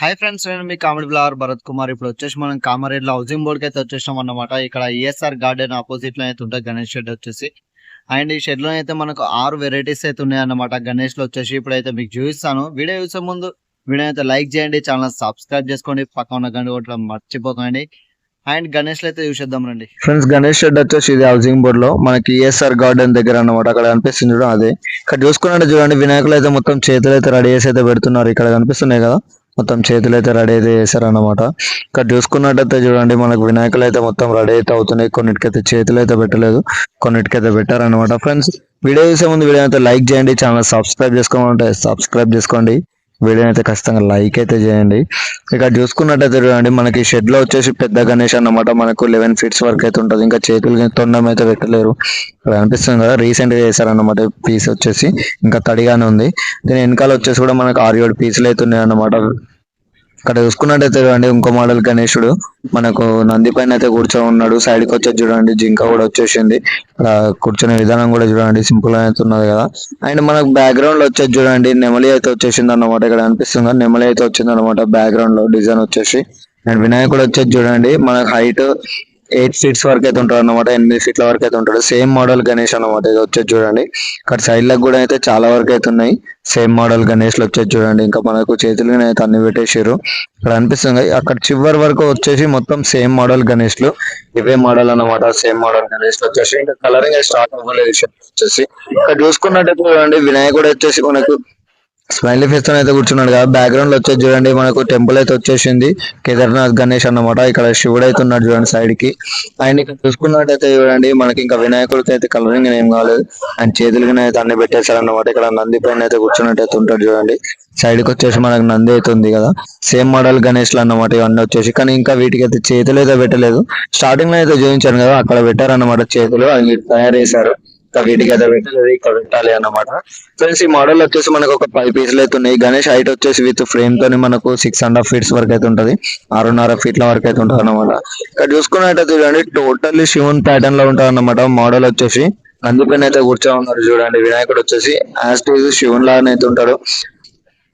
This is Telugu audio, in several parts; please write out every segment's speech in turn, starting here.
హాయ్ ఫ్రెండ్స్ నేను మీ కామెడీ బ్లాగర్ భరత్ కుమార్. ఇప్పుడు వచ్చేసి మనం కామారెడ్డిలో హౌసింగ్ బోర్డ్కి అయితే వచ్చేసాం అన్నమాట. ఇక్కడ ఈఎస్ఆర్ గార్డెన్ ఆపోజిట్లో అయితే ఉంటుంది గణేష్ షెడ్ వచ్చేసి. అండ్ ఈ షెడ్లో అయితే మనకు ఆరు వెరైటీస్ అయితే ఉన్నాయి అనమాట గణేష్లో వచ్చేసి ఇప్పుడైతే మీకు చూపిస్తాను. వీడియో చూసే ముందు వీడియో అయితే లైక్ చేయండి ఛానల్ సబ్స్క్రైబ్ చేసుకోండి పక్కన ఉన్న గంట కొట్టడం మర్చిపోకండి. అండ్ గణేష్ అయితే చూసేద్దాం రండి. ఫ్రెండ్స్ గణేష్ షెడ్ వచ్చేసి ఇది హౌసింగ్ బోర్డ్లో మనకి ఈఎస్ఆర్ గార్డెన్ దగ్గర అన్నమాట. అక్కడ కనిపిస్తుంది అదే. ఇక్కడ చూసుకున్నట్టు చూడండి వినాయకులు అయితే మొత్తం చేతులు అయితే రెడీ చేసి అయితే పెడుతున్నారు. ఇక్కడ కనిపిస్తున్నాయి కదా. మొత్తం చేతులు అయితే రెడీ అయితే చేశారన్నమాట. ఇక్కడ చూసుకున్నట్టయితే చూడండి మనకు వినాయకులు అయితే మొత్తం రెడీ అయితే అవుతున్నాయి. కొన్నిటికైతే చేతులు అయితే పెట్టలేదు. కొన్నిటికైతే పెట్టారన్నమాట. ఫ్రెండ్స్ వీడియో చూసే ముందు వీడియో అయితే లైక్ చేయండి. ఛానల్ సబ్స్క్రైబ్ చేసుకోమంటే సబ్స్క్రైబ్ చేసుకోండి. వీడియోని అయితే ఖచ్చితంగా లైక్ అయితే చేయండి. ఇక్కడ చూసుకున్నట్టయితే చూడండి మనకి షెడ్లో వచ్చేసి పెద్ద గణేష్ అన్నమాట. మనకు లెవెన్ ఫీట్స్ వరకు అయితే ఉంటుంది. ఇంకా చేతులు తొండం అయితే పెట్టలేరు. అనిపిస్తుంది కదా రీసెంట్గా చేశారన్నమాట పీస్ వచ్చేసి. ఇంకా తడిగానే ఉంది. దీని వెనకాల వచ్చేసి కూడా మనకు ఆరు ఏడు పీసులు అయితే ఉన్నాయి అన్నమాట ఇక్కడ చూసుకున్నట్టయితే చూడండి ఇంకో మోడల్ గణేశుడు మనకు నంది పైన అయితే కూర్చొని ఉన్నాడు. సైడ్కి వచ్చేది చూడండి జింక కూడా వచ్చేసింది. ఇక్కడ కూర్చునే విధానం కూడా చూడండి సింపుల్ అయితే ఉన్నది కదా. అండ్ మనకు బ్యాక్గ్రౌండ్లో వచ్చేది చూడండి నెమలి అయితే వచ్చేసింది అన్నమాట. ఇక్కడ అనిపిస్తుంది నెమలి అయితే వచ్చింది అనమాట బ్యాక్గ్రౌండ్లో డిజైన్ వచ్చేసి. అండ్ వినాయకుడు వచ్చేది చూడండి మనకు హైట్ ఎయిట్ సీట్స్ వరకు అయితే ఉంటాడు అనమాట ఎనిమిది సీట్ల వరకు అయితే ఉంటాడు. సేమ్ మోడల్ గణేష్ అనమాట ఇది వచ్చేది చూడండి. ఇక్కడ సైడ్లకు కూడా అయితే చాలా వరకు అయితే ఉన్నాయి. సేమ్ మోడల్ గణేష్లో వచ్చేది చూడండి. ఇంకా మనకు చేతులు అయితే అన్ని పెట్టేసారు ఇక్కడ అనిపిస్తుంది అక్కడ చివరి వరకు వచ్చేసి మొత్తం సేమ్ మోడల్ గణేష్లు ఇవే మోడల్ అన్నమాట సేమ్ మోడల్ గణేష్లో వచ్చేసి. ఇంకా కలరింగ్ స్టార్ట్ అవ్వలేదు వచ్చేసి. ఇక్కడ చూసుకున్నట్టయితే చూడండి వినాయకుడు వచ్చేసి మనకు స్మైలీ ఫేస్తో అయితే కూర్చున్నాడు కదా. బ్యాక్గ్రౌండ్లో చూడండి మనకు టెంపుల్ అయితే వచ్చేసింది. కేదార్నాథ్ గణేష్ అన్నమాట ఇక్కడ శివుడు అయితే ఉన్నాడు చూడండి సైడ్కి. అండ్ ఇక్కడ చూసుకున్నట్టయితే చూడండి మనకి ఇంకా వినాయకుడికి అయితే కలరింగ్ ఏం కాలేదు. అండ్ చేతులకి అయితే అన్ని పెట్టేశారు అన్నమాట ఇక్కడ నంది పైన అయితే కూర్చున్నట్టయితే ఉంటాడు చూడండి. సైడ్కి వచ్చేసి మనకు నంది అయితే ఉంది కదా. సేమ్ మోడల్ గణేష్ అన్నమాట ఇవన్నీ వచ్చేసి. కానీ ఇంకా వీటికి అయితే చేతులు అయితే పెట్టలేదు. స్టార్టింగ్లో అయితే చూపించాను కదా అక్కడ పెట్టారన్నమాట చేతులు. అవి తయారు చేశారు. వీటికి అయితే పెట్టాలి ఇక్కడ పెట్టాలి అన్నమాట. ఫ్రెండ్స్ ఈ మోడల్ వచ్చేసి మనకు ఒక ఫైవ్ పీసులు అయితే ఉన్నాయి గణేష్ హైట్ వచ్చేసి విత్ ఫ్రేమ్ తోని మనకు సిక్స్ అండ్ హాఫ్ ఫీట్స్ వరకు అయితే ఉంటది. ఆరున్నర ఫీట్ల వరకు అయితే ఉంటుంది అన్నమాట. ఇక్కడ చూసుకున్నట్టయితే చూడండి టోటల్లీ శివన్ ప్యాటర్న్లో ఉంటుంది అన్నమాట మోడల్ వచ్చేసి. అందుకని అయితే కూర్చో ఉన్నారు చూడండి. వినాయకుడు వచ్చేసి యాజ్ టు శివన్ లాగానే అయితే ఉంటాడు.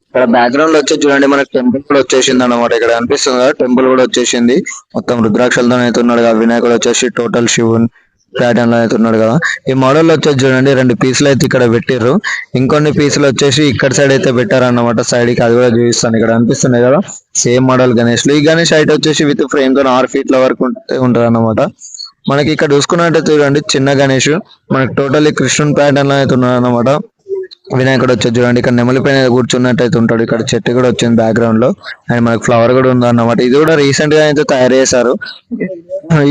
ఇక్కడ బ్యాక్గ్రౌండ్లో వచ్చేసి చూడండి మనకి టెంపుల్ కూడా వచ్చేసింది అన్నమాట. ఇక్కడ అనిపిస్తుంది కదా టెంపుల్ కూడా వచ్చేసింది. మొత్తం రుద్రాక్షలతో అయితే ఉన్నాడు కదా వినాయకుడు వచ్చేసి టోటల్ శివుని ప్యాటర్న్లో అయితే ఉన్నాడు కదా. ఈ మోడల్ వచ్చేసి చూడండి రెండు పీసులు అయితే ఇక్కడ పెట్టిర్రు. ఇంకొన్ని పీసులు వచ్చేసి ఇక్కడ సైడ్ అయితే పెట్టారన్నమాట. సైడ్కి అది కూడా చూపిస్తాను. ఇక్కడ అనిపిస్తున్నాయి కదా. సేమ్ మోడల్ గణేష్ ఈ గణేష్ హైట్ వచ్చేసి విత్ ఫ్రేమ్తో ఆరు ఫీట్ల వరకు ఉంటుంది అన్నమాట మనకి ఇక్కడ చూసుకున్నట్టు చూడండి చిన్న గణేష్ మనకి టోటల్లీ కృష్ణన్ ప్యాటర్న్లో అయితే ఉన్నాడు అన్నమాట వినాయకుడు వచ్చి చూడండి. ఇక్కడ నెమలి పైన కూర్చున్నట్టు అయితే ఉంటాడు. ఇక్కడ చెట్టు కూడా వచ్చింది బ్యాక్గ్రౌండ్లో. అండ్ మనకి ఫ్లవర్ కూడా ఉంది అన్నమాట ఇది కూడా రీసెంట్గా అయితే తయారు చేశారు.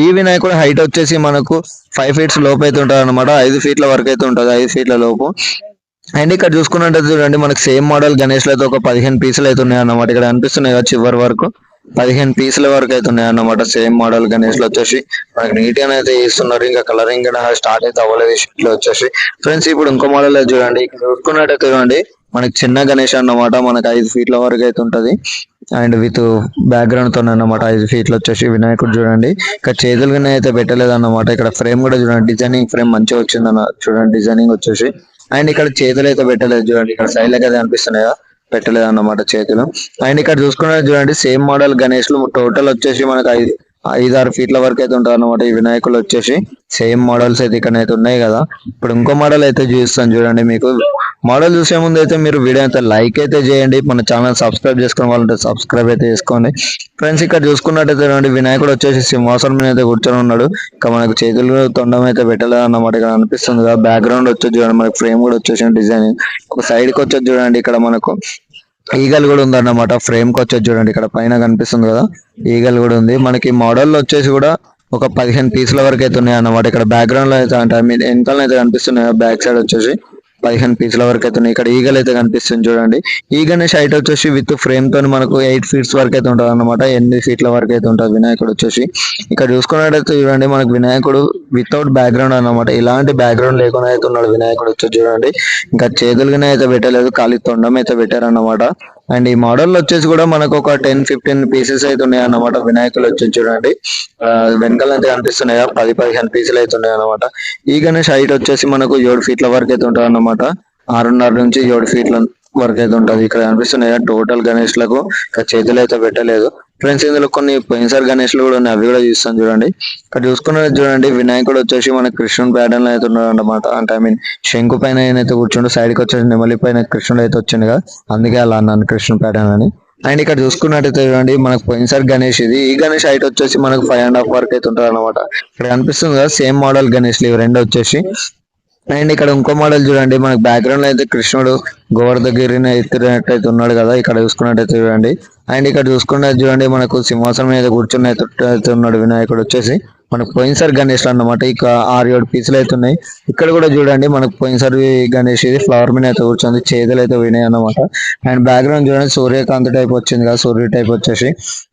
ఈ వినాయకుడు హైట్ వచ్చేసి మనకు ఫైవ్ ఫీట్స్ లోపు అయితే ఉంటుంది అనమాట ఐదు ఫీట్ల వరకు అయితే ఉంటుంది. ఐదు ఫీట్ల లోపు. అండ్ ఇక్కడ చూసుకున్నట్టయితే చూడండి. మనకి సేమ్ మోడల్ గణేష్ అయితే ఒక పదిహేను పీసులు అయితే ఉన్నాయి అన్నమాట ఇక్కడ అనిపిస్తున్నాయి కదా చివరి వరకు. పదిహేను పీసుల వరకు అయితే ఉన్నాయి అన్నమాట సేమ్ మోడల్ గణేష్లో వచ్చేసి మనకి నీట్గా అయితే ఇస్తున్నారు ఇంకా కలరింగ్ స్టార్ట్ అయితే అవ్వలేదు షీట్లో వచ్చేసి. ఫ్రెండ్స్ ఇప్పుడు ఇంకో మోడల్ చూడండి. ఇక్కడ చూసుకున్నట్టయితే చూడండి. మనకి చిన్న గణేష్ అన్నమాట. మనకి ఐదు ఫీట్ల వరకు అయితే ఉంటది. అండ్ విత్ బ్యాక్గ్రౌండ్తో అన్నమాట. ఐదు ఫీట్లు వచ్చేసి వినాయకుడు చూడండి. ఇక్కడ చేతులుగానే అయితే పెట్టలేదు అన్నమాట ఇక్కడ ఫ్రేమ్ కూడా చూడండి. డిజైనింగ్ ఫ్రేమ్ మంచిగా వచ్చింది అన్న చూడండి. డిజైనింగ్ వచ్చేసి. అండ్ ఇక్కడ చేతులు అయితే పెట్టలేదు చూడండి. ఇక్కడ సైడ్ లెక్క అయితే అనిపిస్తున్నాయా పెట్టలేదు అన్నమాట చేతులు. అండ్ ఇక్కడ చూసుకున్నది చూడండి సేమ్ మోడల్ గణేష్లు టోటల్ వచ్చేసి మనకి ఐదు ఐదు ఆరు ఫీట్ల వరకు అయితే ఉంటుంది అనమాట ఈ వినాయకులు వచ్చేసి. సేమ్ మోడల్స్ అయితే ఇక్కడ అయితే ఉన్నాయి కదా. ఇప్పుడు ఇంకో మోడల్ అయితే చూపిస్తాను చూడండి మీకు. మోడల్ చూసే ముందు అయితే మీరు వీడియో అయితే లైక్ అయితే చేయండి. మన ఛానల్ సబ్స్క్రైబ్ చేసుకుని వాళ్ళంటే సబ్స్క్రైబ్ అయితే చేసుకోండి. ఫ్రెండ్స్ ఇక్కడ చూసుకున్నట్టయితే చూడండి వినాయకుడు వచ్చేసి సింహాసనం మీద అయితే కూర్చొని ఉన్నాడు. ఇంకా మనకు చేతులు తొండం అయితే పెట్టలేదు అన్నమాట ఇక్కడ అనిపిస్తుంది కదా. బ్యాక్గ్రౌండ్ వచ్చేసి చూడండి. మనకి ఫ్రేమ్ కూడా వచ్చేసి డిజైన్ ఒక సైడ్కి వచ్చేసి చూడండి. ఇక్కడ మనకు ఈగల్ కూడా ఉందన్నమాట. ఫ్రేమ్కి వచ్చేసి చూడండి. ఇక్కడ పైన కనిపిస్తుంది కదా. ఈగల్ కూడా ఉంది. మనకి మోడల్ వచ్చేసి కూడా ఒక పదిహేను పీసుల వరకు అయితే ఉన్నాయి అన్నమాట. ఇక్కడ బ్యాక్గ్రౌండ్లో అయితే అంటే ఐ మీన్ వెనకాల అయితే కనిపిస్తున్నాయి బ్యాక్ సైడ్ వచ్చేసి. పదిహేను పీసుల వరకు అయితే ఉన్నాయి. ఇక్కడ ఈగలు అయితే కనిపిస్తుంది చూడండి. ఈగనే గణేష్ హైట్ వచ్చేసి విత్ ఫ్రేమ్ తోని మనకు ఎయిట్ ఫీట్స్ వరకు అయితే ఉంటుంది అనమాట ఎనిమిది ఫీట్ల వరకు అయితే ఉంటుంది వినాయకుడు వచ్చేసి. ఇక్కడ చూసుకున్నట్టయితే చూడండి మనకు వినాయకుడు వితౌట్ బ్యాక్గ్రౌండ్ అన్నమాట. ఇలాంటి బ్యాక్గ్రౌండ్ లేకుండా అయితే ఉన్నాడు వినాయకుడు వచ్చేసి చూడండి. ఇంకా చేతులుగానే అయితే పెట్టలేదు ఖాళీ తొండం అయితే పెట్టారన్నమాట. అండ్ ఈ మోడల్ వచ్చేసి కూడా మనకు ఒక టెన్ ఫిఫ్టీన్ పీసెస్ అయితే ఉన్నాయి అన్నమాట వినాయకులు వచ్చి చూడండి. ఆ, వెనకాల అయితే కనిపిస్తున్నాయా పది పదిహేను పీసులు అయితే ఉన్నాయి అనమాట ఈ గణేష్ హైట్ వచ్చేసి మనకు ఏడు ఫీట్ల వరకు అయితే ఉంటుంది అన్నమాట ఆరున్నర నుంచి ఏడు ఫీట్ల వర్క్ అయితే ఉంటుంది. ఇక్కడ కనిపిస్తున్నాయా టోటల్ గణేష్లకు చేతులు అయితే పెట్టలేదు. ఫ్రెండ్స్ ఇందులో కొన్ని పోయినసారి గణేష్లు కూడా ఉన్నాయి అవి కూడా చూస్తాను చూడండి. ఇక్కడ చూసుకున్నది చూడండి వినాయకుడు వచ్చేసి మన కృష్ణుడు ప్యాటర్న్ అయితే ఉన్నాడు అనమాట అంటే ఐ మీన్ శంకు పైన అయితే కూర్చుండు సైడ్కి వచ్చేసి నెమలి పైన కృష్ణుడు అయితే వచ్చింది కదా అందుకే అలా అన్నాను కృష్ణుడు ప్యాటర్న్ అని అండ్ ఇక్కడ చూసుకున్నట్టయితే చూడండి మనకు పోయినసారి గణేష్ ఇది. ఈ గణేష్ హైట్ వచ్చేసి మనకు ఫైవ్ అండ్ హాఫ్ వరకు అయితే ఉంటుంది అనమాట ఇక్కడ కనిపిస్తుంది కదా సేమ్ మోడల్ గణేష్ ఇవి రెండు వచ్చేసి. అండ్ ఇక్కడ ఇంకో మోడల్ చూడండి. మనకి బ్యాక్గ్రౌండ్లో అయితే కృష్ణుడు గోవర్ధగిరిని ఎత్తినట్టు అయితే ఉన్నాడు కదా. ఇక్కడ చూసుకున్నట్టయితే చూడండి. అండ్ ఇక్కడ చూసుకున్నట్టు చూడండి. మనకు సింహాసనం మీద కూర్చుని అయితే అయితే ఉన్నాడు వినాయకుడు వచ్చేసి. మనకు పోయినసారి గణేష్ అన్నమాట. ఇక ఆరు ఏడు పీసులు అయితే ఉన్నాయి. ఇక్కడ కూడా చూడండి. మనకు పోయినసారి గణేష్ ఇది ఫ్లవర్ మీద అయితే కూర్చుంది. చేతులు అయితే వినాయి అన్నమాట. అండ్ బ్యాక్గ్రౌండ్ చూడండి. సూర్యకాంత్ టైప్ వచ్చింది కదా. సూర్య టైప్ వచ్చేసి.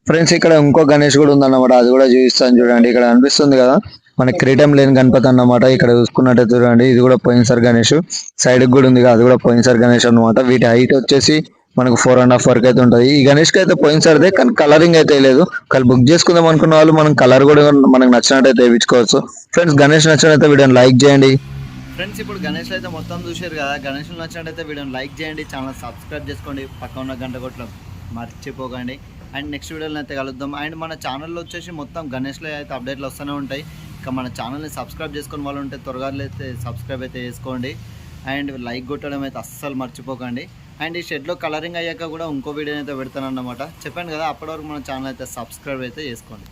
ఫ్రెండ్స్ ఇక్కడ ఇంకో గణేష్ కూడా ఉందన్నమాట. అది కూడా చూపిస్తాను చూడండి. ఇక్కడ అనిపిస్తుంది కదా. మన కిరీటం లేని గణపతి అన్నమాట. ఇక్కడ చూసుకున్నట్టయితే చూడండి ఇది కూడా పోయినసారి గణేష్. సైడ్ కూడా ఉంది కదా అది కూడా పోయినసారి గణేష్ అన్నమాట. వీటి హైట్ వచ్చేసి మనకు ఫోర్ అండ్ హాఫ్ వరకు అయితే ఉంటుంది. ఈ గణేష్కి అయితే పోయినసారిదే కానీ కలరింగ్ అయితే లేదు. కానీ బుక్ చేసుకుందాం అనుకున్న వాళ్ళు మనం కలర్ కూడా మనకు నచ్చినట్టయితే వేయించుకోవచ్చు. ఫ్రెండ్స్ గణేష్ నచ్చినట్టయితే వీడియోని లైక్ చేయండి. ఫ్రెండ్స్ ఇప్పుడు గణేష్ అయితే మొత్తం చూసారు కదా. గణేష్ నచ్చినట్టయితే వీడియోని లైక్ చేయండి. ఛానల్ సబ్స్క్రైబ్ చేసుకోండి. పక్క ఉన్న గంట కొట్ల మర్చిపోకండి. అండ్ నెక్స్ట్ వీడియోలో అయితే కలుద్దాం. అండ్ మన ఛానల్లో వచ్చేసి మొత్తం గణేష్లో అయితే అప్డేట్లు వస్తూనే ఉంటాయి. ఇక మన ఛానల్ని సబ్స్క్రైబ్ చేసుకుని వాళ్ళు ఉంటే త్వరగా అయితే సబ్స్క్రైబ్ అయితే చేసుకోండి. అండ్ లైక్ కొట్టడం అయితే అస్సలు మర్చిపోకండి. అండ్ ఈ షెడ్లో కలరింగ్ అయ్యాక కూడా ఇంకో వీడియో అయితే పెడతాను అన్నమాట చెప్పాను కదా అప్పటివరకు మన ఛానల్ అయితే సబ్స్క్రైబ్ అయితే చేసుకోండి.